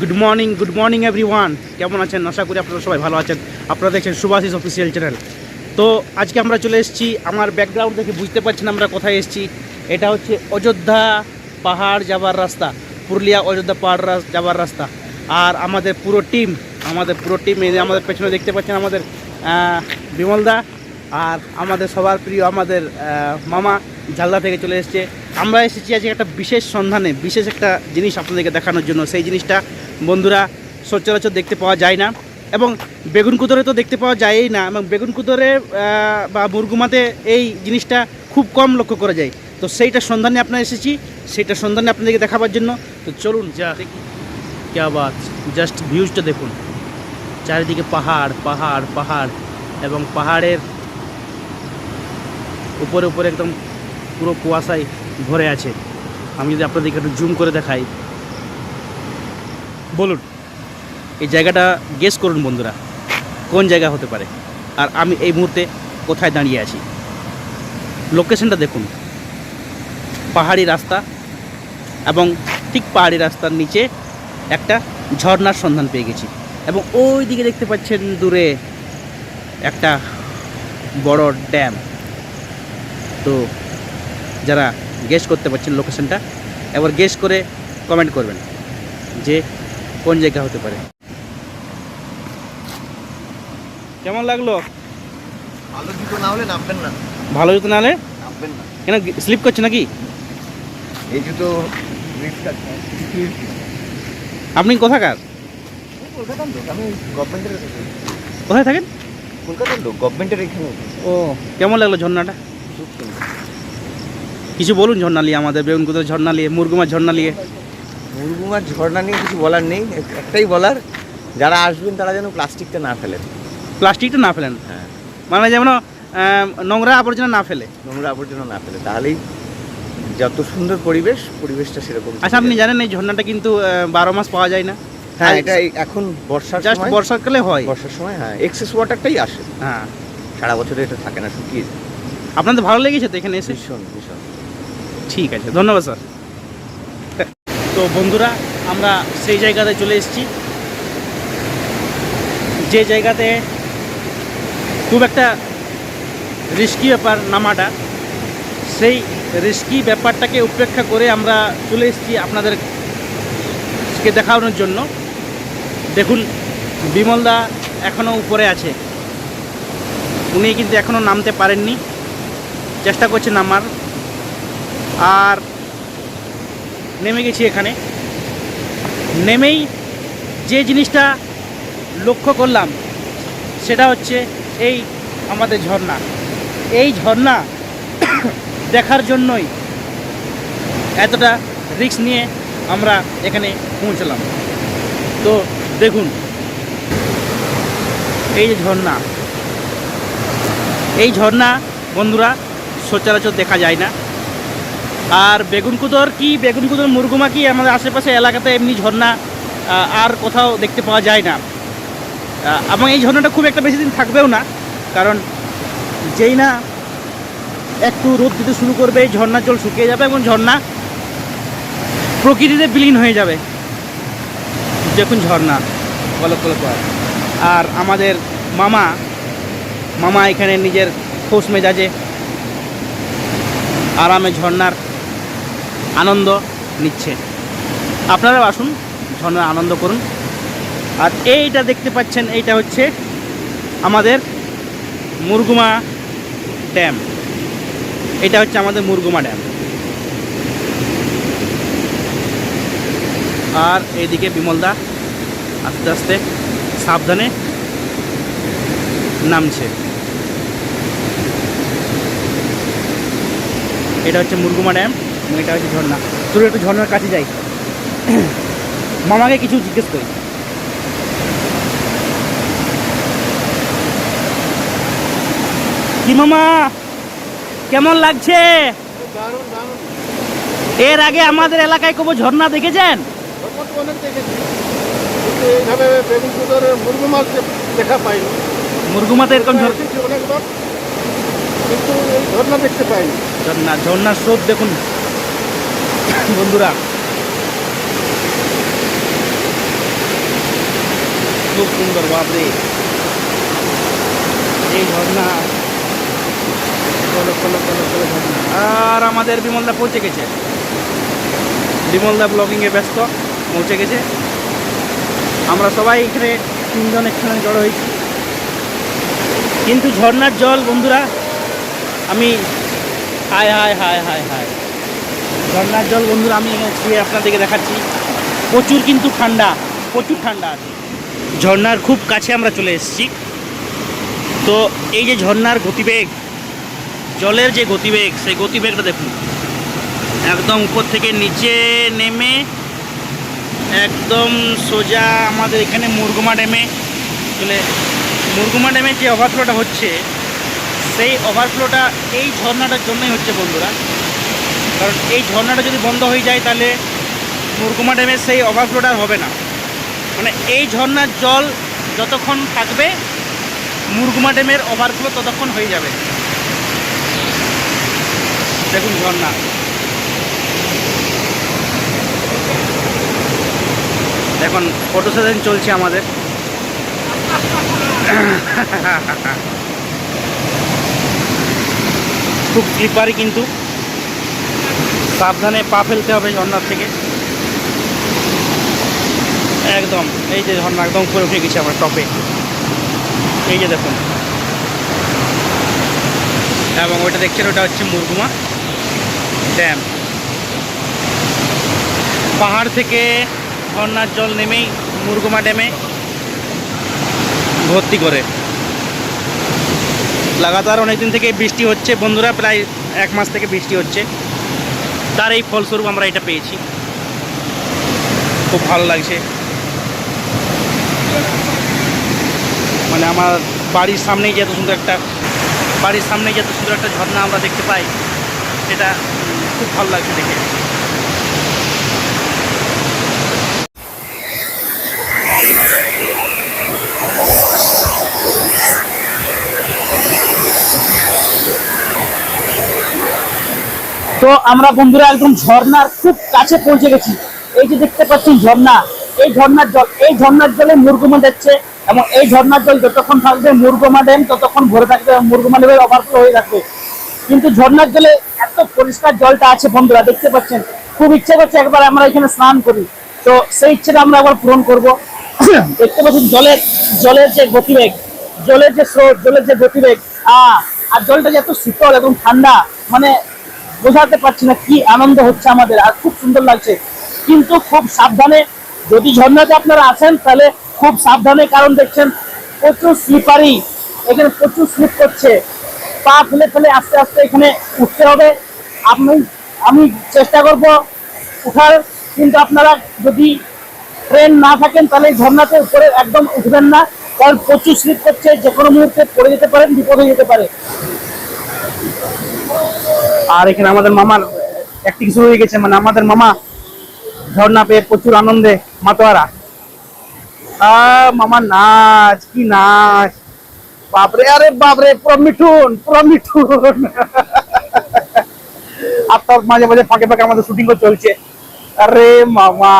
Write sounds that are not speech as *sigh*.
Good morning good morning everyone কেমন আছেন? আশা করি আপনারা সবাই ভালো আছেন। আপনারা দেখছেন সুভাষিস অফিসিয়াল চ্যানেল তো আজকে আমরা চলে এসেছি। আমার ব্যাকগ্রাউন্ড থেকে বুঝতে পারছেন আমরা কোথায় এসেছি। এটা হচ্ছে অযোধ্যা পাহাড় যাবার রাস্তা। পুরুলিয়া অযোধ্যা পাহাড় যাবার রাস্তা। আর আমাদের পুরো টিম আমাদের পুরো টিম আমাদের পেছনে দেখতে পাচ্ছেন আমাদের বিমলদা। আর আমাদের সবার প্রিয় আমাদের মামা ঝালদা থেকে চলে এসেছে। আমরা এসেছি আজকে একটা বিশেষ সন্ধানে, বিশেষ একটা জিনিস আপনাদেরকে দেখানোর জন্য। সেই জিনিসটা বন্ধুরা সচরাচর দেখতে পাওয়া যায় না এবং বেগুন কুদরে তো দেখতে পাওয়া যায়ই না এবং বেগুন কুদরে বা মুরগুমাতে এই জিনিসটা খুব কম লক্ষ্য করা যায়। তো সেইটার সন্ধানে আপনার এসেছি সেইটার সন্ধানে আপনাদেরকে দেখাবার জন্য। তো চলুন, যা দেখি। ক্যা বাত? জাস্ট ভিউজটা দেখুন। চারিদিকে পাহাড় পাহাড় পাহাড় এবং পাহাড়ের উপরে উপরে একদম পুরো কুয়াশায় ভরে আছে। আমি যদি আপনাদেরকে একটু জুম করে দেখাই। বলুন, এই জায়গাটা গেস করুন বন্ধুরা, কোন জায়গা হতে পারে? আর আমি এই মুহূর্তে কোথায় দাঁড়িয়ে আছি? লোকেশনটা দেখুন। পাহাড়ি রাস্তা এবং ঠিক পাহাড়ি রাস্তার নিচে একটা ঝর্ণার সন্ধান পেয়ে গেছি এবং ওই দিকে দেখতে পাচ্ছেন দূরে একটা বড় ড্যাম তো যারা গেস করতে পারছেন লোকেশনটা এবার গেস করে কমেন্ট করবেন যে কোন জায়গা হতে পারে। কেমন লাগল? ভালো জুতো না হলে নামবেন না। ভালো জুতো নাহলে নামবেন না। কেন স্লিপ করছে নাকি? এই জুতো আপনি কোথাকার? কোথায় থাকেন? কলকাতার লোক গভর্নমেন্টের এখানে। ও কেমন লাগল ঝর্ণাটা? কিছু বলুন ঝর্ণা নিয়ে আমাদের বেগুনকুদের ঝর্ণা নিয়ে মুরগুমার ঝর্ণা নিয়ে। মুরগুমার ঝর্ণা নিয়ে কিছু বলার নেই একটাই বলার যারা আসবেন তারা যেন প্লাস্টিকটা না ফেলেন। প্লাস্টিকটা না ফেলেন? হ্যাঁ। মানে যেমন নোংরা আবর্জনা না ফেলে? নোংরা আবর্জনা না ফেলে তাহলেই যত সুন্দর পরিবেশ পরিবেশটা সেরকম। আচ্ছা আপনি জানেন এই ঝর্ণাটা কিন্তু বারো মাস পাওয়া যায় না। হ্যাঁ এটা এখন বর্ষার জাস্ট বর্ষাকালে হয়। বর্ষার সময় হ্যাঁ এক্সেস ওয়াটারটাই আসে। হ্যাঁ। সারা বছরে এটা থাকে না শুকিয়ে যায়। আপনাদের ভালো লেগেছে তো এখানে এসে? ভীষণ ভীষণ। ঠিক আছে, ধন্যবাদ স্যার। তো বন্ধুরা, আমরা সেই জায়গাতে চলে এসেছি। যে জায়গাতে খুব একটা রিস্কি ব্যাপার নামাটা, সেই রিস্কি ব্যাপারটাকে উপেক্ষা করে আমরা চলে এসেছি আপনাদেরকে দেখানোর জন্য। দেখুন বিমলদা এখনও উপরে আছে। উনি কিন্তু এখনও নামতে পারেননি। চেষ্টা করছে নামার। আর নেমে গেছি এখানে। নেমেই যে জিনিসটা লক্ষ্য করলাম, সেটা হচ্ছে এই আমাদের ঝর্ণা। এই ঝর্ণা *coughs* দেখার জন্যই এতটা রিস্ক নিয়ে আমরা এখানে পৌঁছলাম। তো দেখুন, এই যে ঝর্ণা। এই ঝর্ণা বন্ধুরা, সচরাচর দেখা যায় না। আর বেগুনকুদর কি? বেগুনকুদর মুরগুমা কি? আমাদের আশেপাশে এলাকাতে এমনি ঝর্ণা আর কোথাও দেখতে পাওয়া যায় না। এবং এই ঝর্ণাটা খুব একটা বেশি দিন থাকবেও না, কারণ যেই না একটু রোদ দিতে শুরু করবে, এই ঝর্ণার জল শুকিয়ে যাবে এবং ঝর্ণা প্রকৃতিতে বিলীন হয়ে যাবে। দেখুন ঝর্ণা বলক বলক আর আমাদের মামা মামা এখানে নিজের খোশ মেজাজে আরামে ঝর্ণার আনন্দ নিচ্ছে। আপনারাও আসুন ঝর্ণার আনন্দ করুন। আর এইটা দেখতে পাচ্ছেন, এইটা হচ্ছে আমাদের মুরগুমা ড্যাম। এটা হচ্ছে আমাদের মুরগুমা ড্যাম। আর এইদিকে বিমলদা আস্তে আস্তে সাবধানে নামছে। এটা হচ্ছে মুরগুমা ড্যাম। এটা হচ্ছে ঝর্ণা। চলুন একটু ঝর্ণার কাছে যাই। মামাকে কিছু জিজ্ঞেস করি। কি মামা? কেমন লাগছে? এর আগে আমাদের এলাকায় কোনো ঝর্ণা দেখেছেন? দেখা পাইনি মুরগুমাতে এরকম অনেকবার কিন্তু ঝর্ণা দেখতে পাইনি। ঝর্ণা ঝর্ণার স্রোত দেখুন। বন্ধুরা। খুব সুন্দর, বাপরে। এই ঝর্ণা। আর আমাদের বিমলদা পৌঁছে গেছে। বিমলদা ব্লগিংয়ে ব্যস্ত, পৌঁছে গেছে। আমরা সবাই এখানে তিনজন একখানে জড়ো হয়েছি। কিন্তু ঝর্ণার জল, বন্ধুরা, আমি হায় হায় হায় হায় হায়। ঝর্ণার জল, বন্ধুরা, আমি ছুঁয়ে আপনাদেরকে দেখাচ্ছি। প্রচুর কিন্তু ঠান্ডা, প্রচুর ঠান্ডা আছে। ঝর্ণার খুব কাছে আমরা চলে এসেছি। তো এই যে ঝর্নার গতিবেগ, জলের যে গতিবেগ, সেই গতিবেগটা দেখুন। একদম উপর থেকে নিচে নেমে, একদম সোজা আমাদের এখানে মুরগুমা ড্যামে চলে মুরগুমা ড্যামে যে ওভারফ্লোটা হচ্ছে, সেই ওভারফ্লোটা এই ঝর্ণাটার জন্যই হচ্ছে, বন্ধুরা। কারণ এই ঝর্ণাটা যদি বন্ধ হয়ে যায় তাহলে মুরগুমা ড্যামের সেই ওভারফ্লোটা আর হবে না। মানে এই ঝর্ণার জল যতক্ষণ থাকবে, মুরগুমা ড্যামের ওভারফ্লো ততক্ষণ হয়ে যাবে। দেখুন ঝর্ণা। এখন ফটো সেশন চলছে আমাদের। খুব স্লিপারি কিন্তু। সাবধানে পা ফেলতে হবে ঝর্ণার থেকে। একদম, এই যে ঝর্ণা একদম করে উঠে গেছে আমার টপে। এই যে দেখুন। এবং ওইটা দেখছেন, ওটা হচ্ছে মুরগুমা ড্যাম। পাহাড় থেকে ঝর্ণার জল নেমেই মুরগুমা ড্যামে ভর্তি করে। লাগাতার অনেকদিন থেকে বৃষ্টি হচ্ছে। বন্ধুরা, প্রায় এক মাস থেকে বৃষ্টি হচ্ছে। তার এই ফলস্বরূপ আমরা এটা পেয়েছি। খুব ভালো লাগছে। মানে আমার বাড়ির সামনেই যে এত সুন্দর একটা বাড়ির সামনেই যে এত সুন্দর একটা ঝর্ণা আমরা দেখতে পাই, সেটা খুব ভালো লাগছে দেখে। তো আমরা বন্ধুরা একদম ঝর্ণার খুব কাছে পৌঁছে গেছি। এই যে দেখতে পাচ্ছেন ঝর্ণা, এই ঝর্ণার জল, এই ঝর্ণার জলে মুরগুমা যাচ্ছে এবং এই ঝর্ণার জল যতক্ষণ থাকবে মুরগুমা ড্যাম, ততক্ষণ ভরে থাকবে মুরগুমা ড্যামের ওভারফ্লো হয়ে থাকবে। কিন্তু ঝর্ণার জলে এত পরিষ্কার জলটা আছে বন্ধুরা, দেখতে পাচ্ছেন? খুব ইচ্ছে করছে একবার আমরা এখানে স্নান করি। তো সেই ইচ্ছেটা আমরা আবার পূরণ করব। দেখতে পাচ্ছেন জলের জলের যে গতিবেগ, জলের যে স্রোত, জলের যে গতিবেগ আর জলটা যে এত শীতল এবং ঠান্ডা মানে বোঝাতে পারছি না কি আনন্দ হচ্ছে আমাদের, আর খুব সুন্দর লাগছে। কিন্তু খুব সাবধানে, যদি ঝর্ণাতে আপনারা আসেন, তাহলে খুব সাবধানে, কারণ দেখছেন, প্রচুর স্লিপারি এখানে প্রচুর স্লিপ করছে। পা ফেলে ফেলে আস্তে আস্তে এখানে উঠতে হবে। আপনি আমি চেষ্টা করব উঠার, কিন্তু আপনারা যদি ট্রেন না থাকেন, তাহলে ঝর্ণাতে উপরে একদম উঠবেন না, কারণ প্রচুর স্লিপ করছে, যে কোনো মুহূর্তে পড়ে যেতে পারেন, বিপদ হয়ে যেতে পারে। আর এখানে আমাদের মামার একটি শুরু হয়ে গেছে মানে আমাদের মামা ঝর্ণা পেয়ে প্রচুর আনন্দে মাতোয়ারা। মামার নাচ, কি নাচ? বাপরে, আরে বাপরে, পুরো মিঠুন পুরো মিঠুন। আর তার মাঝে মাঝে ফাঁকে ফাঁকে আমাদের শুটিংও চলছে। আরে মামা।